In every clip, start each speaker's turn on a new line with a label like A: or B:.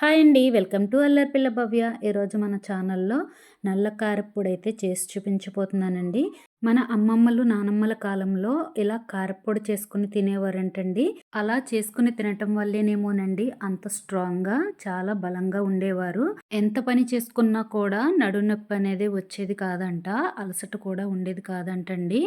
A: Hi అండి. Welcome to అల్లర్పిల్ల భవ్య. ఈరోజు మన ఛానల్లో నల్ల కారప్పొడి అయితే చేసి చూపించబోతున్నానండి. మన అమ్మమ్మలు నానమ్మల కాలంలో ఇలా కారప్పొడి చేసుకుని తినేవారంటండి. అలా చేసుకుని తినటం వల్లేనేమోనండి. అంత స్ట్రాంగ్గా చాలా బలంగా ఉండేవారు. ఎంత పని చేసుకున్నా కూడా నడునొప్పి అనేది వచ్చేది కాదంట. అలసట కూడా ఉండేది కాదంటండి.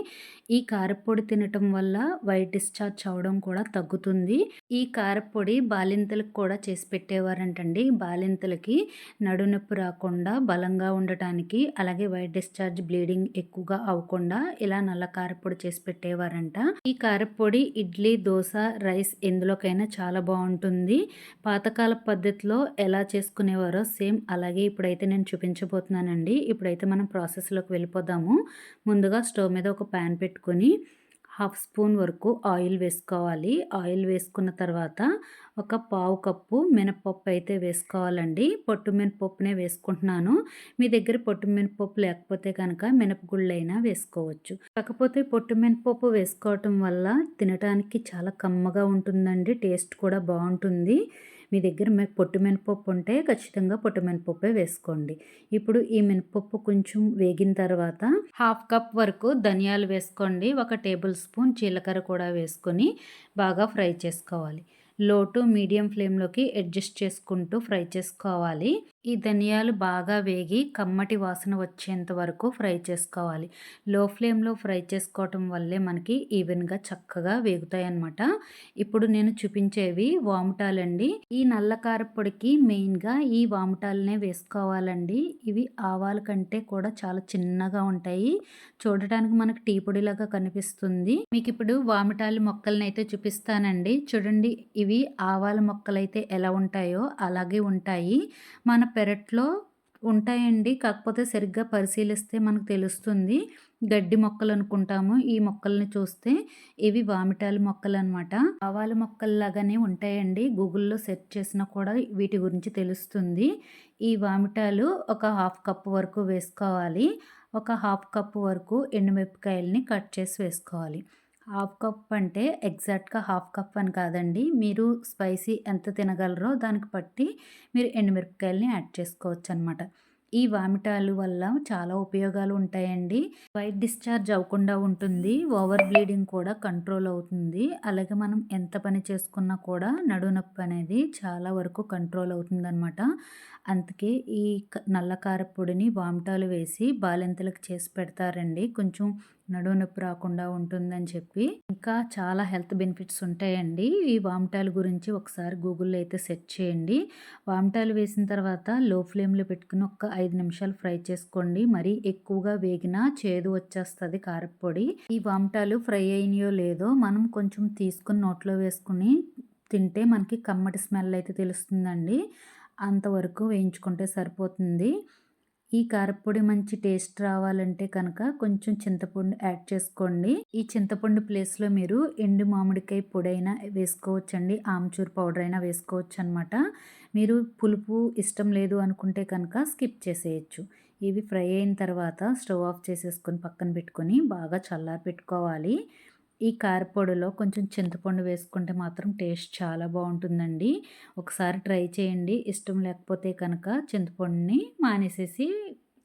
A: ఈ కారప్పొడి తినటం వల్ల వైట్ డిశ్చార్జ్ అవడం కూడా తగ్గుతుంది. ఈ కారపొడి బాలింతలకు కూడా చేసి పెట్టేవారంటండి. బాలింతలకి నడునొప్పి రాకుండా బలంగా ఉండటానికి అలాగే వైట్ డిశ్చార్జ్ బ్లీడింగ్ ఎక్కువగా అవ్వకుండా లేకుండా ఇలా నల్ల కారపొడి చేసి పెట్టేవారంట. ఈ కారపొడి ఇడ్లీ దోశ రైస్ ఎందులోకైనా చాలా బాగుంటుంది. పాతకాల పద్ధతిలో ఎలా చేసుకునేవారో సేమ్ అలాగే ఇప్పుడైతే నేను చూపించబోతున్నానండి. ఇప్పుడైతే మనం ప్రాసెస్లోకి వెళ్ళిపోదాము. ముందుగా స్టవ్ మీద ఒక ప్యాన్ పెట్టుకొని హాఫ్ స్పూన్ వరకు ఆయిల్ వేసుకోవాలి. ఆయిల్ వేసుకున్న తర్వాత ఒక పావు కప్పు మినపప్పు అయితే వేసుకోవాలండి. పొట్టు మినపప్పునే వేసుకుంటున్నాను. మీ దగ్గర పొట్టు మినపప్పు లేకపోతే కనుక మినపగుళ్ళైనా అయినా వేసుకోవచ్చు. కాకపోతే పొట్టు మినపప్పు వేసుకోవటం వల్ల తినడానికి చాలా కమ్మగా ఉంటుందండి. టేస్ట్ కూడా బాగుంటుంది. మీ దగ్గర పొట్టు మినపప్పు ఉంటే ఖచ్చితంగా పొట్టు మినపప్పే వేసుకోండి. ఇప్పుడు ఈ మినపప్పు కొంచెం వేగిన తర్వాత హాఫ్ కప్ వరకు ధనియాలు వేసుకోండి. ఒక టేబుల్ స్పూన్ జీలకర్ర కూడా వేసుకొని బాగా ఫ్రై చేసుకోవాలి. లో టు మీడియం ఫ్లేమ్లోకి అడ్జస్ట్ చేసుకుంటూ ఫ్రై చేసుకోవాలి. ఈ ధనియాలు బాగా వేగి కమ్మటి వాసన వచ్చేంత వరకు ఫ్రై చేసుకోవాలి. లో ఫ్లేమ్లో ఫ్రై చేసుకోవటం వల్లే మనకి ఈవెన్గా చక్కగా వేగుతాయి అన్నమాట ఇప్పుడు నేను చూపించేవి వాముటాలండి. ఈ నల్ల కారపొడికి మెయిన్గా ఈ వాముటాలనే వేసుకోవాలండి. ఇవి ఆవాల కంటే కూడా చాలా చిన్నగా ఉంటాయి. చూడటానికి మనకు టీ పొడిలాగా కనిపిస్తుంది. మీకు ఇప్పుడు వామిటాలు మొక్కలని అయితే చూపిస్తానండి. చూడండి ఇవి ఆవాల మొక్కలైతే ఎలా ఉంటాయో అలాగే ఉంటాయి. మన పెరట్లో ఉంటాయండి. కాకపోతే సరిగ్గా పరిశీలిస్తే మనకు తెలుస్తుంది. గడ్డి మొక్కలు అనుకుంటాము. ఈ మొక్కల్ని చూస్తే ఇవి వామిటాల మొక్కలు అనమాట ఆవాల మొక్కల్లాగానే ఉంటాయండి. గూగుల్లో సెర్చ్ చేసినా కూడా వీటి గురించి తెలుస్తుంది. ఈ వామిటాలు ఒక హాఫ్ కప్ వరకు వేసుకోవాలి. ఒక హాఫ్ కప్ వరకు ఎండుమిరపకాయలని కట్ చేసి వేసుకోవాలి. హాఫ్ కప్ అంటే ఎగ్జాక్ట్గా హాఫ్ కప్ అని కాదండి. మీరు స్పైసీ ఎంత తినగలరో దానికి బట్టి మీరు ఎండుమిరపకాయలని యాడ్ చేసుకోవచ్చు అనమాట ఈ వామిటాలు వల్ల చాలా ఉపయోగాలు ఉంటాయండి. వైట్ డిశ్చార్జ్ అవ్వకుండా ఉంటుంది ఓవర్ బ్లీడింగ్ కూడా కంట్రోల్ అవుతుంది. అలాగే మనం ఎంత పని చేసుకున్నా కూడా నడునొప్పి అనేది చాలా వరకు కంట్రోల్ అవుతుంది అనమాట అందుకే ఈ నల్ల కారపొడిని వామిటాలు వేసి బాలింతలకు చేసి పెడతారండి. కొంచెం నడువు నొప్పి రాకుండా ఉంటుందని చెప్పి ఇంకా చాలా హెల్త్ బెనిఫిట్స్ ఉంటాయండి. ఈ వామిటాల గురించి ఒకసారి గూగుల్లో అయితే సెర్చ్ చేయండి. వామిటాలు వేసిన తర్వాత లో ఫ్లేమ్లో పెట్టుకుని ఒక ఐదు నిమిషాలు ఫ్రై చేసుకోండి. మరీ ఎక్కువగా వేగినా చేదు వచ్చేస్తుంది కారపొడి ఈ వామిటాలు ఫ్రై అయినాయో లేదో మనం కొంచెం తీసుకుని నోట్లో వేసుకుని తింటే మనకి కమ్మటి స్మెల్ అయితే తెలుస్తుందండి. అంతవరకు వేయించుకుంటే సరిపోతుంది. ఈ కారపొడి మంచి టేస్ట్ రావాలంటే కనుక కొంచెం చింతపండు యాడ్ చేసుకోండి. ఈ చింతపండు ప్లేస్లో మీరు ఎండు మామిడికాయ పొడైనా వేసుకోవచ్చండి. ఆమ్చూర్ పౌడర్ అయినా వేసుకోవచ్చు అనమాట మీరు పులుపు ఇష్టం లేదు అనుకుంటే కనుక స్కిప్ చేసేయచ్చు. ఇవి ఫ్రై అయిన తర్వాత స్టవ్ ఆఫ్ చేసేసుకొని పక్కన పెట్టుకొని బాగా చల్లారి పెట్టుకోవాలి ఈ కారపొడిలో కొంచెం చింతపండు వేసుకుంటే మాత్రం టేస్ట్ చాలా బాగుంటుందండి. ఒకసారి ట్రై చేయండి. ఇష్టం లేకపోతే కనుక చింతపండుని మానేసేసి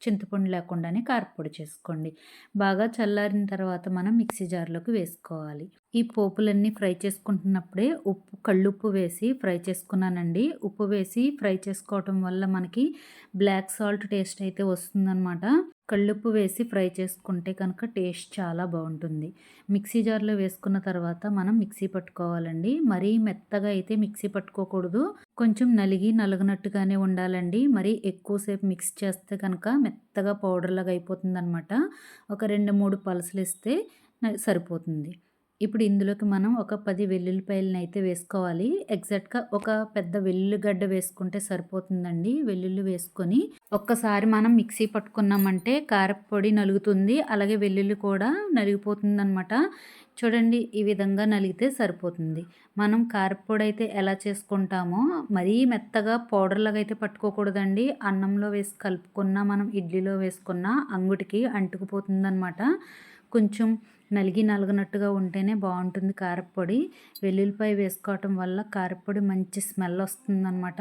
A: చింతపండు లేకుండానే కారపొడి చేసుకోండి. బాగా చల్లారిన తర్వాత మనం మిక్సీ జార్లోకి వేసుకోవాలి. ఈ పోపులన్నీ ఫ్రై చేసుకుంటున్నప్పుడే ఉప్పు కళ్ళుప్పు వేసి ఫ్రై చేసుకున్నానండి. ఉప్పు వేసి ఫ్రై చేసుకోవటం వల్ల మనకి బ్లాక్ సాల్ట్ టేస్ట్ అయితే వస్తుందన్నమాట. కళ్ళుప్పు వేసి ఫ్రై చేసుకుంటే కనుక టేస్ట్ చాలా బాగుంటుంది. మిక్సీ జార్లో వేసుకున్న తర్వాత మనం మిక్సీ పట్టుకోవాలండి. మరీ మెత్తగా అయితే మిక్సీ పట్టుకోకూడదు. కొంచెం నలిగి నలగనట్టుగానే ఉండాలండి. మరీ ఎక్కువసేపు మిక్స్ చేస్తే కనుక మెత్తగా పౌడర్ లాగా అయిపోతుంది అనమాట ఒక రెండు మూడు పలసలు ఇస్తే సరిపోతుంది. ఇప్పుడు ఇందులోకి మనం ఒక పది వెల్లుల్లిపాయలను అయితే వేసుకోవాలి. ఎగ్జాక్ట్గా ఒక పెద్ద వెల్లుల్లిగడ్డ వేసుకుంటే సరిపోతుందండి. వెల్లుల్లి వేసుకొని ఒక్కసారి మనం మిక్సీ పట్టుకున్నామంటే కారపొడి నలుగుతుంది అలాగే వెల్లుల్లి కూడా నలిగిపోతుంది అనమాట చూడండి ఈ విధంగా నలిగితే సరిపోతుంది. మనం కారపొడి అయితే ఎలా చేసుకుంటామో మరీ మెత్తగా పౌడర్లాగా అయితే పట్టుకోకూడదండి. అన్నంలో వేసి కలుపుకున్నా మనం ఇడ్లీలో వేసుకున్నా అంగుటికి అంటుకుపోతుంది అనమాట కొంచెం నలిగి నలగనట్టుగా ఉంటేనే బాగుంటుంది కారప్పొడి. వెల్లుల్లిపాయ వేసుకోవటం వల్ల కారపొడి మంచి స్మెల్ వస్తుందన్నమాట.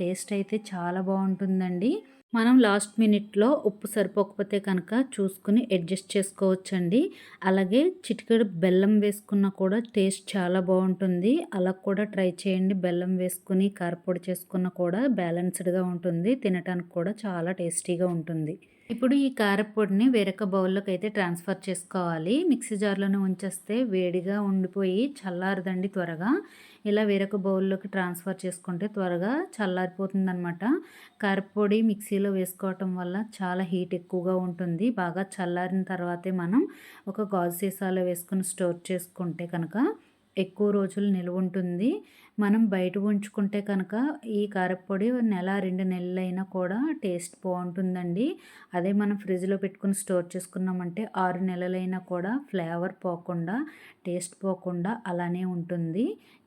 A: టేస్ట్ అయితే చాలా బాగుంటుందండి. మనం లాస్ట్ మినిట్లో ఉప్పు సరిపోకపోతే కనుక చూసుకుని అడ్జస్ట్ చేసుకోవచ్చండి. అలాగే చిటికెడు బెల్లం వేసుకున్నా కూడా టేస్ట్ చాలా బాగుంటుంది. అలా కూడా ట్రై చేయండి. బెల్లం వేసుకుని కారపొడి చేసుకున్న కూడా బ్యాలెన్స్డ్గా ఉంటుంది. తినడానికి కూడా చాలా టేస్టీగా ఉంటుంది. ఇప్పుడు ఈ కారపొడిని వేరొక బౌల్లోకి అయితే ట్రాన్స్ఫర్ చేసుకోవాలి. మిక్సీ జార్లోనే ఉంచేస్తే వేడిగా ఉండిపోయి చల్లారదండి త్వరగా. ఇలా వేరొక బౌల్లోకి ట్రాన్స్ఫర్ చేసుకుంటే త్వరగా చల్లారిపోతుంది అనమాట కారపొడి మిక్సీలో వేసుకోవటం వల్ల చాలా హీట్ ఎక్కువగా ఉంటుంది. బాగా చల్లారిన తర్వాతే మనం ఒక గాజు సీసాలో వేసుకుని స్టోర్ చేసుకుంటే కనుక ఎక్కువ రోజులు నిల్వ ఉంటుంది మనం బయట ఉంచుకుంటే కనుక ఈ కారపొడి నెల రెండు నెలలైనా కూడా టేస్ట్ బాగుంటుందండి. అదే మనం ఫ్రిడ్జ్లో పెట్టుకుని స్టోర్ చేసుకున్నామంటే ఆరు నెలలైనా కూడా ఫ్లేవర్ పోకుండా టేస్ట్ పోకుండా అలానే ఉంటుంది.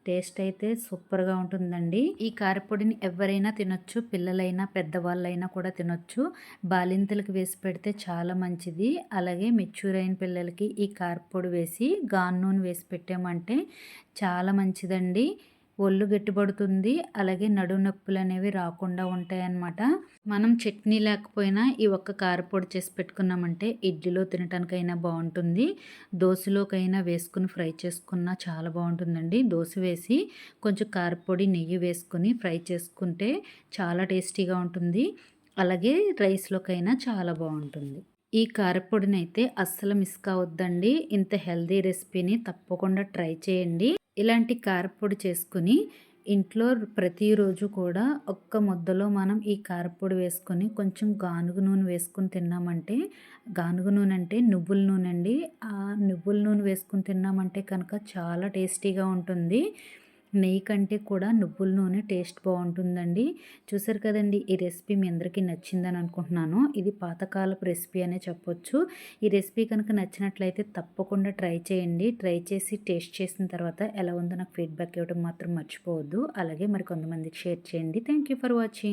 A: టేస్ట్ అయితే సూపర్గా ఉంటుందండి. ఈ కారపొడిని ఎవరైనా తినొచ్చు పిల్లలైనా పెద్దవాళ్ళైనా కూడా తినొచ్చు. బాలింతలకు వేసి పెడితే చాలా మంచిది. అలాగే మెచ్యూర్ అయిన పిల్లలకి ఈ కారపొడి వేసి గాన్ నూనె వేసి పెట్టామంటే చాలా మంచిదండి. ఒళ్ళు గట్టిపడుతుంది అలాగే నడు నొప్పులు అనేవి రాకుండా ఉంటాయన్నమాట. మనం చట్నీ లేకపోయినా ఈ ఒక్క కారపొడి చేసి పెట్టుకున్నామంటే ఇడ్లీలో తినటానికైనా బాగుంటుంది. దోశలోకైనా వేసుకుని ఫ్రై చేసుకున్నా చాలా బాగుంటుందండి. దోశ వేసి కొంచెం కారపొడి నెయ్యి వేసుకుని ఫ్రై చేసుకుంటే చాలా టేస్టీగా ఉంటుంది. అలాగే రైస్లోకైనా చాలా బాగుంటుంది. ఈ కారపొడిని అయితే అస్సలు మిస్ కావద్దండి. ఇంత హెల్దీ రెసిపీని తప్పకుండా ట్రై చేయండి. ఇలాంటి కారపొడి చేసుకుని ఇంట్లో ప్రతిరోజు కూడా ఒక్క ముద్దలో మనం ఈ కారపొడి వేసుకొని కొంచెం గానుగ నూనె వేసుకొని తిన్నామంటే గానుగ నూనె అంటే నువ్వుల నూనె అండి. ఆ నువ్వుల నూనె వేసుకొని తిన్నామంటే కనుక చాలా టేస్టీగా ఉంటుంది. నెయ్యి కంటే కూడా నువ్వుల నూనె టేస్ట్ బాగుంటుందండి. చూసారు కదండి ఈ రెసిపీ మీ అందరికీ నచ్చిందని అనుకుంటున్నాను. ఇది పాతకాలపు రెసిపీ అనే చెప్పొచ్చు. ఈ రెసిపీ కనుక నచ్చినట్లయితే తప్పకుండా ట్రై చేయండి. ట్రై చేసి టేస్ట్ చేసిన తర్వాత ఎలా ఉందో నాకు ఫీడ్బ్యాక్ ఇవ్వడం మాత్రం మర్చిపోవద్దు. అలాగే మరి కొంతమందికి షేర్ చేయండి. Thank you for watching.